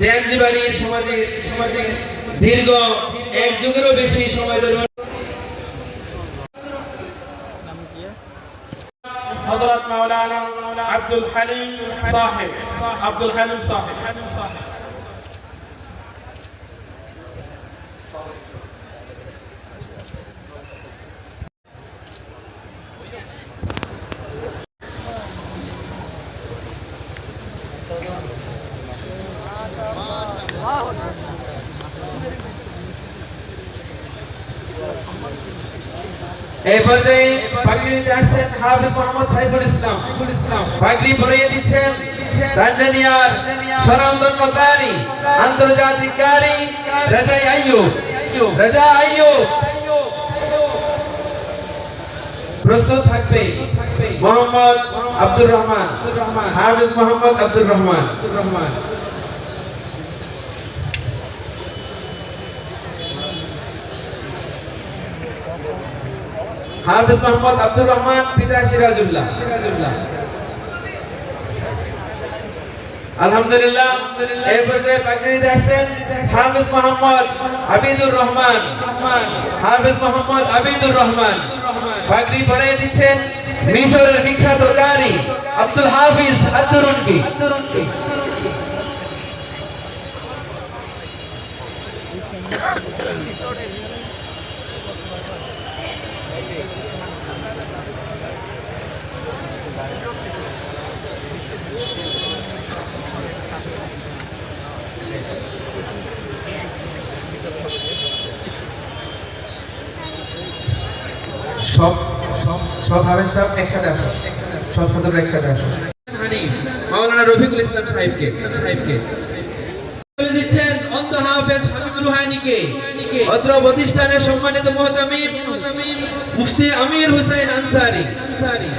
দেয়ানজি বাড়ির সমাজে সমাজে দীর্ঘ এক যুগেরও বেশি সময় ধরে হযরত মাওলানা আব্দুল হালিম সাহেব, আব্দুল হালিম সাহেব। এই পর্যায়ে পাগড়িতে আসছেন মোহাম্মদ সাইফুল ইসলাম। ইসলাম পাগড়ি পরিয়ে দিচ্ছেন কারি আন্তর্জাতিক কারি রাজা আইয়ুব। রাজা আইয়ুব। প্রস্তুত থাকবে, মোহাম্মদ আব্দুর রহমান। মোহাম্মদ আব্দুর রহমান রহমান। হাফিজ মোহাম্মদ আব্দুর রহমান পিতা সিরাজুল্লাহ। সিরাজুল্লাহ। আলহামদুলিল্লাহ সব সব হাবের সব একসাথে আসো। সব ছাত্ররা একসাথে আসো। মাওলানা রফিকুল ইসলাম সাহেবকে সাহেবকে। প্রতিষ্ঠানের সম্মানিত মহতামিম, মুফতি আমির হুসাইন আনসারি আনসারি।